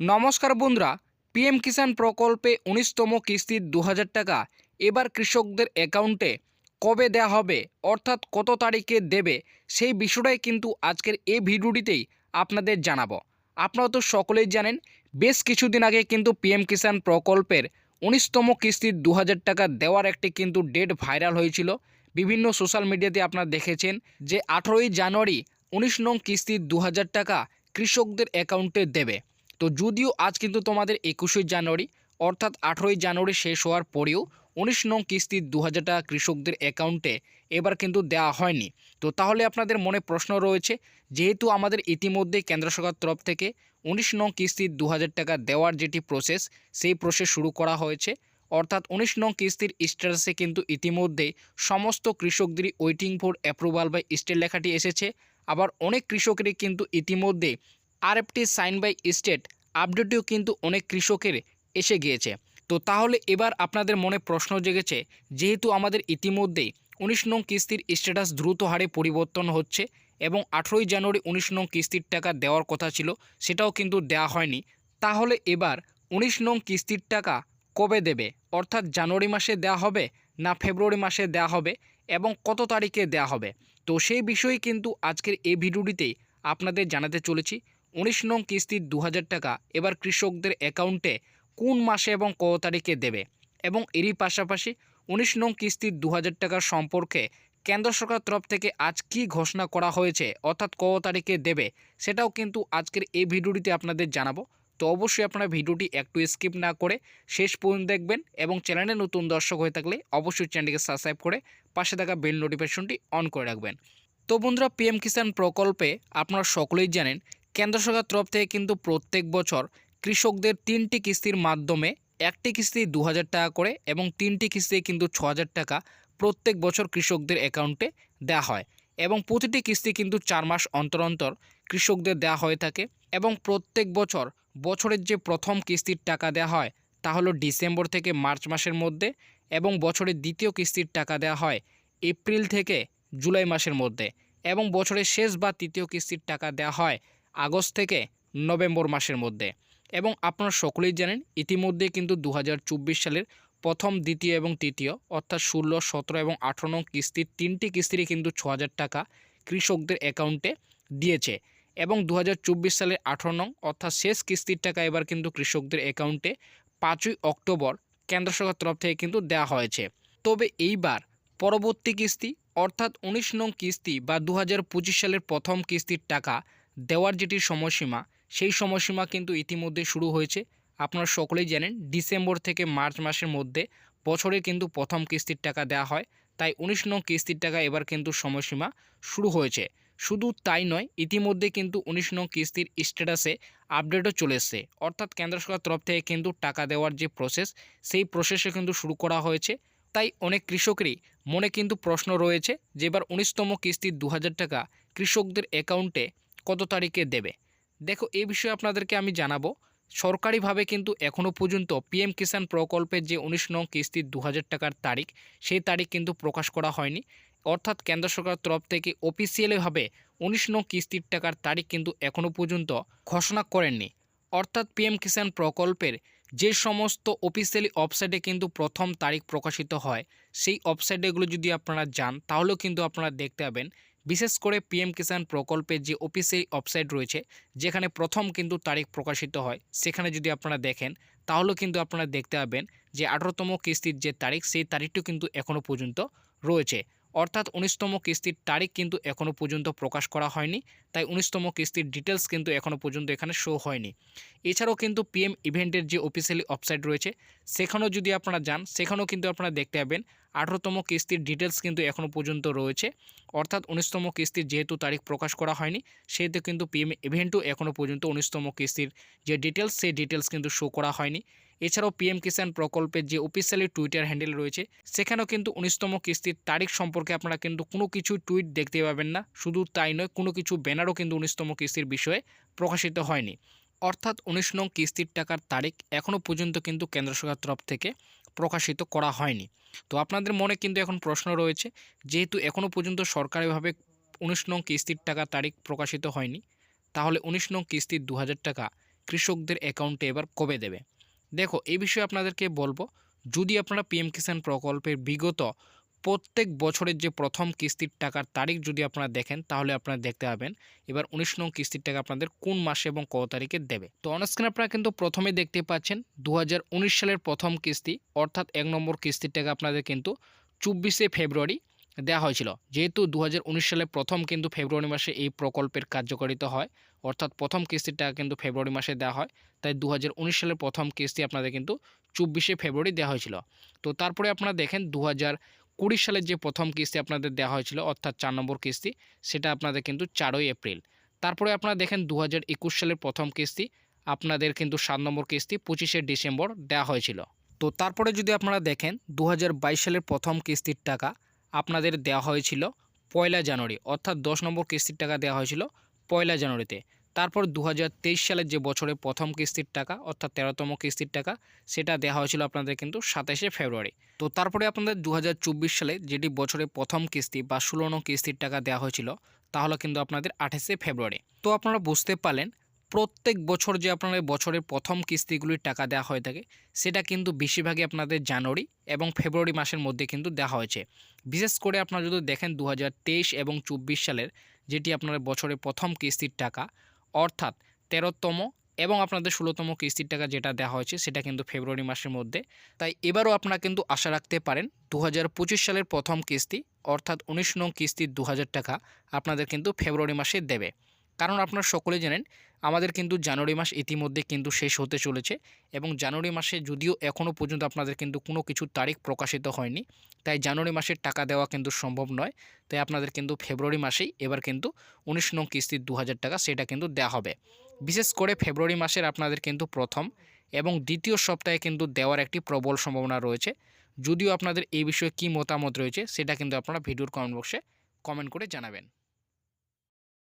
নমস্কার বন্ধুরা, পিএম কিষাণ প্রকল্পে উনিশতম কিস্তির দু হাজার টাকা এবার কৃষকদের অ্যাকাউন্টে কবে দেওয়া হবে, অর্থাৎ কত তারিখে দেবে, সেই বিষয়টাই কিন্তু আজকের এই ভিডিওটিতেই আপনাদের জানাব। আপনারা তো সকলেই জানেন, বেশ কিছুদিন আগে কিন্তু পিএম কিষাণ প্রকল্পের উনিশতম কিস্তির দু হাজার টাকা দেওয়ার একটি কিন্তু ডেট ভাইরাল হয়েছিল। বিভিন্ন সোশ্যাল মিডিয়াতে আপনারা দেখেছেন যে আঠেরোই জানুয়ারি উনিশ নং কিস্তির দু হাজার টাকা কৃষকদের অ্যাকাউন্টে দেবে। তো যদিও আজ কিন্তু তোমাদের একুশে জানুয়ারি, অর্থাৎ আঠেরোই জানুয়ারি শেষ হওয়ার পরেও উনিশ নং কিস্তির দু হাজার টাকা কৃষকদের অ্যাকাউন্টে এবার কিন্তু দেওয়া হয়নি। তো তাহলে আপনাদের মনে প্রশ্ন রয়েছে, যেহেতু আমাদের ইতিমধ্যে কেন্দ্র সরকার তরফ থেকে উনিশ নং কিস্তির দু হাজার টাকা দেওয়ার যেটি প্রসেস সেই প্রসেস শুরু করা হয়েছে। অর্থাৎ উনিশ নং কিস্তির স্ট্যাটাসে কিন্তু ইতিমধ্যে সমস্ত কৃষকদেরই waiting for approval by state লেখাটি এসেছে। আবার অনেক কৃষকেরই কিন্তু ইতিমধ্যে আরএফটি সাইন বাই স্টেট আপডেটেও কিন্তু অনেক কৃষকের এসে গিয়েছে। তো তাহলে এবার আপনাদের মনে প্রশ্ন জেগেছে, যেহেতু আমাদের ইতিমধ্যেই উনিশ নং কিস্তির স্ট্যাটাস দ্রুত হারে পরিবর্তন হচ্ছে এবং আঠেরোই জানুয়ারি উনিশ নং কিস্তির টাকা দেওয়ার কথা ছিল, সেটাও কিন্তু দেওয়া হয়নি, তাহলে এবার উনিশ নং কিস্তির টাকা কবে দেবে? অর্থাৎ জানুয়ারি মাসে দেওয়া হবে না ফেব্রুয়ারি মাসে দেওয়া হবে এবং কত তারিখে দেওয়া হবে? তো সেই বিষয়ে কিন্তু আজকের এই ভিডিওটিতেই আপনাদের জানাতে চলেছি। উনিশ নং কিস্তির দু হাজার টাকা এবার কৃষকদের অ্যাকাউন্টে কোন মাসে এবং কত তারিখে দেবে? এবং এরই পাশাপাশি উনিশ নং কিস্তির দু টাকার সম্পর্কে কেন্দ্র সরকার তরফ থেকে আজ কি ঘোষণা করা হয়েছে, অর্থাৎ কত তারিখে দেবে, সেটাও কিন্তু আজকের এই ভিডিওটিতে আপনাদের জানাব। তো অবশ্যই আপনারা ভিডিওটি একটু স্কিপ না করে শেষ পর্যন্ত দেখবেন এবং চ্যানেলে নতুন দর্শক হয়ে থাকলে অবশ্যই চ্যানেলটিকে সাবস্ক্রাইব করে পাশে থাকা বেল নোটিফিকেশনটি অন করে রাখবেন। তো বন্ধুরা, পিএম কিষাণ প্রকল্পে আপনারা সকলেই জানেন কেন্দ্র সরকার তরফ থেকে কিন্তু প্রত্যেক বছর কৃষকদের তিনটি কিস্তির মাধ্যমে একটি কিস্তি দু হাজার টাকা করে এবং তিনটি কিস্তি কিন্তু ছ টাকা প্রত্যেক বছর কৃষকদের অ্যাকাউন্টে দেওয়া হয় এবং প্রতিটি কিস্তি কিন্তু চার মাস অন্তর অন্তর কৃষকদের দেওয়া হয়ে থাকে এবং প্রত্যেক বছর বছরের যে প্রথম কিস্তির টাকা দেওয়া হয় তা হলো ডিসেম্বর থেকে মার্চ মাসের মধ্যে এবং বছরের দ্বিতীয় কিস্তির টাকা দেওয়া হয় এপ্রিল থেকে জুলাই মাসের মধ্যে এবং বছরের শেষ বা তৃতীয় কিস্তির টাকা দেওয়া হয় আগস্ট থেকে নভেম্বর মাসের মধ্যে। এবং আপনারা সকলেই জানেন, ইতিমধ্যে কিন্তু দু হাজার চব্বিশ সালের প্রথম, দ্বিতীয় এবং তৃতীয়, অর্থাৎ ষোলো, সতেরো এবং আঠারো নং কিস্তির তিনটি কিস্তিরই কিন্তু ছ টাকা কৃষকদের অ্যাকাউন্টে দিয়েছে। এবং দু হাজার চব্বিশ সালের আঠেরো নং, অর্থাৎ শেষ কিস্তির টাকা এবার কিন্তু কৃষকদের অ্যাকাউন্টে পাঁচই অক্টোবর কেন্দ্র সরকার তরফ থেকে কিন্তু দেওয়া হয়েছে। তবে এইবার পরবর্তী কিস্তি, অর্থাৎ উনিশ নং কিস্তি বা দু হাজার পঁচিশ সালের প্রথম কিস্তির টাকা দেওয়ার যেটি সময়সীমা, সেই সময়সীমা কিন্তু ইতিমধ্যে শুরু হয়েছে। আপনারা সকলেই জানেন, ডিসেম্বর থেকে মার্চ মাসের মধ্যে বছরে কিন্তু প্রথম কিস্তির টাকা দেওয়া হয়। তাই উনিশ নং কিস্তির টাকা এবার কিন্তু সময়সীমা শুরু হয়েছে। শুধু তাই নয়, ইতিমধ্যে কিন্তু উনিশ নং কিস্তির স্ট্যাটাসে আপডেটও চলে এসছে। অর্থাৎ কেন্দ্র সরকার তরফ থেকে কিন্তু টাকা দেওয়ার যে প্রসেস, সেই প্রসেসে কিন্তু শুরু করা হয়েছে। তাই অনেক কৃষকেরই মনে কিন্তু প্রশ্ন রয়েছে যে, এবার উনিশতম কিস্তির দু টাকা কৃষকদের অ্যাকাউন্টে কত তারিখে দেবে? দেখো এই বিষয়ে আপনাদেরকে আমি জানাব। সরকারিভাবে কিন্তু এখনও পর্যন্ত পিএম কিষাণ প্রকল্পের যে উনিশ নং কিস্তির দু হাজার টাকার তারিখ, সেই তারিখ কিন্তু প্রকাশ করা হয়নি। অর্থাৎ কেন্দ্র সরকার তরফ থেকে অফিসিয়ালিভাবে উনিশ নং কিস্তির টাকার তারিখ কিন্তু এখনও পর্যন্ত ঘোষণা করেননি। অর্থাৎ পিএম কিষাণ প্রকল্পের যে সমস্ত অফিসিয়ালি ওয়েবসাইটে কিন্তু প্রথম তারিখ প্রকাশিত হয়, সেই ওয়েবসাইটগুলো যদি আপনারা যান, তাহলেও কিন্তু আপনারা দেখতে পাবেন বিশেষ করে পিএম কিষাণ প্রকল্পের যে অফিসের ওয়েবসাইট রয়েছে, যেখানে প্রথম কিন্তু তারিখ প্রকাশিত হয়, সেখানে যদি আপনারা দেখেন, তাহলেও কিন্তু আপনারা দেখতে পাবেন যে আঠারোতম কিস্তির যে তারিখ, সেই তারিখটিও কিন্তু এখনও পর্যন্ত রয়েছে। অর্থাৎ উনিশতম কিস্তির তারিখ কিন্তু এখনও পর্যন্ত প্রকাশ করা হয়নি, তাই উনিশতম কিস্তির ডিটেলস কিন্তু এখনও পর্যন্ত এখানে শো হয়নি। এছাড়াও কিন্তু পিএম ইভেন্টের যে অফিসিয়ালি ওয়েবসাইট রয়েছে, সেখানেও যদি আপনারা যান, সেখানেও কিন্তু আপনারা দেখতে পাবেন আঠারোতম কিস্তির ডিটেলস কিন্তু এখনও পর্যন্ত রয়েছে। অর্থাৎ উনিশতম কিস্তির যেহেতু তারিখ প্রকাশ করা হয়নি, সেহেতু কিন্তু পিএম ইভেন্টও এখনও পর্যন্ত উনিশতম কিস্তির যে ডিটেলস সেই ডিটেলস কিন্তু শো করা হয়নি। এছাড়াও পিএম কিষাণ প্রকল্পের যে অফিসিয়ালি টুইটার হ্যান্ডেল রয়েছে, সেখানেও কিন্তু উনিশতম কিস্তির তারিখ সম্পর্কে আপনারা কিন্তু কোনো কিছু টুইট দেখতে পাবেন না। শুধু তাই নয়, কোনো কিছু ব্যানারও কিন্তু উনিশতম কিস্তির বিষয়ে প্রকাশিত হয়নি। অর্থাৎ উনিশ নং কিস্তির টাকার তারিখ এখনও পর্যন্ত কিন্তু কেন্দ্র সরকার তরফ থেকে প্রকাশিত করা হয়নি। তো আপনাদের মনে কিন্তু এখন প্রশ্ন রয়েছে, যেহেতু এখনও পর্যন্ত সরকারিভাবে উনিশ নং কিস্তির টাকা তারিখ প্রকাশিত হয়নি, তাহলে উনিশ নং কিস্তির দু হাজার টাকা কৃষকদের অ্যাকাউন্টে এবার কবে দেবে? দেখো এই বিষয়ে আপনাদেরকে বলব, যদি আপনারা পিএম কিষাণ প্রকল্পের বিগত প্রত্যেক বছরের যে প্রথম কিস্তির টাকার তারিখ যদি আপনারা দেখেন, তাহলে আপনারা দেখতে পাবেন, এবার উনিশ নং কিস্তির টাকা আপনাদের কোন মাসে এবং কত তারিখে দেবে। তো অনস্ক্রিন আপনারা কিন্তু প্রথমে দেখতে পাচ্ছেন দু হাজার উনিশ সালের প্রথম কিস্তি, অর্থাৎ এক নম্বর কিস্তির টাকা আপনাদের কিন্তু চব্বিশে ফেব্রুয়ারি দেওয়া হয়েছিল। যেহেতু দু হাজার উনিশ সালে প্রথম কিন্তু ফেব্রুয়ারি মাসে এই প্রকল্পের কার্যকারিতা হয়, অর্থাৎ প্রথম কিস্তির টাকা কিন্তু ফেব্রুয়ারি মাসে দেওয়া হয়, তাই দু হাজার উনিশ সালের প্রথম কিস্তি আপনাদের কিন্তু চব্বিশে ফেব্রুয়ারি দেওয়া হয়েছিল। তো তারপরে আপনারা দেখেন দু কুড়ি সালের যে প্রথম কিস্তি আপনাদের দেওয়া হয়েছিল, অর্থাৎ চার নম্বর কিস্তি, সেটা আপনাদের কিন্তু চারই এপ্রিল। তারপরে আপনারা দেখেন দু হাজার একুশ সালের প্রথম কিস্তি, আপনাদের কিন্তু সাত নম্বর কিস্তি, পঁচিশে ডিসেম্বর দেওয়া হয়েছিল। তো তারপরে যদি আপনারা দেখেন দু হাজার বাইশ সালের প্রথম কিস্তির টাকা আপনাদের দেওয়া হয়েছিল পয়লা জানুয়ারি, অর্থাৎ দশ নম্বর কিস্তির টাকা দেওয়া হয়েছিল পয়লা জানুয়ারিতে। তারপর দু হাজার তেইশ সালের যে বছরে প্রথম কিস্তির টাকা, অর্থাৎ তেরোতম কিস্তির টাকা, সেটা দেওয়া হয়েছিল আপনাদের কিন্তু সাতাশে ফেব্রুয়ারি। তো তারপরে আপনাদের দু হাজার চব্বিশ সালে যেটি বছরে প্রথম কিস্তি বা ষোলো কিস্তির টাকা দেওয়া হয়েছিল তাহলে কিন্তু আপনাদের আঠাশে ফেব্রুয়ারি। তো আপনারা বুঝতে পারলেন প্রত্যেক বছর যে আপনাদের বছরের প্রথম কিস্তিগুলির টাকা দেওয়া হয়ে থাকে, সেটা কিন্তু বেশিরভাগই আপনাদের জানুয়ারি এবং ফেব্রুয়ারি মাসের মধ্যে কিন্তু দেওয়া হয়েছে। বিশেষ করে আপনারা যদি দেখেন দু হাজার তেইশ এবং চব্বিশ সালের যেটি আপনাদের বছরের প্রথম কিস্তির টাকা, অর্থাৎ তেরোতম এবং আপনাদের ষোলোতম কিস্তির টাকা যেটা দেওয়া হয়েছে, সেটা কিন্তু ফেব্রুয়ারি মাসের মধ্যে। তাই এবারও আপনারা কিন্তু আশা রাখতে পারেন দু হাজার পঁচিশ সালের প্রথম কিস্তি, অর্থাৎ উনিশ নং কিস্তির দু হাজার টাকা আপনাদের কিন্তু ফেব্রুয়ারি মাসে দেবে। কারণ আপনারা সকলে জানেন আমাদের কিন্তু জানুয়ারি মাস ইতিমধ্যে কিন্তু শেষ হতে চলেছে এবং জানুয়ারি মাসে যদিও এখনও পর্যন্ত আপনাদের কিন্তু কোনো কিছু তারিখ প্রকাশিত হয়নি, তাই জানুয়ারি মাসের টাকা দেওয়া কিন্তু সম্ভব নয়। তাই আপনাদের কিন্তু ফেব্রুয়ারি মাসেই এবার কিন্তু উনিশ নং কিস্তির দু হাজার টাকা সেটা কিন্তু দেওয়া হবে। বিশেষ করে ফেব্রুয়ারি মাসের আপনাদের কিন্তু প্রথম এবং দ্বিতীয় সপ্তাহে কিন্তু দেওয়ার একটি প্রবল সম্ভাবনা রয়েছে। যদিও আপনাদের এই বিষয়ে কী মতামত রয়েছে সেটা কিন্তু আপনারা ভিডিওর কমেন্ট বক্সে কমেন্ট করে জানাবেন।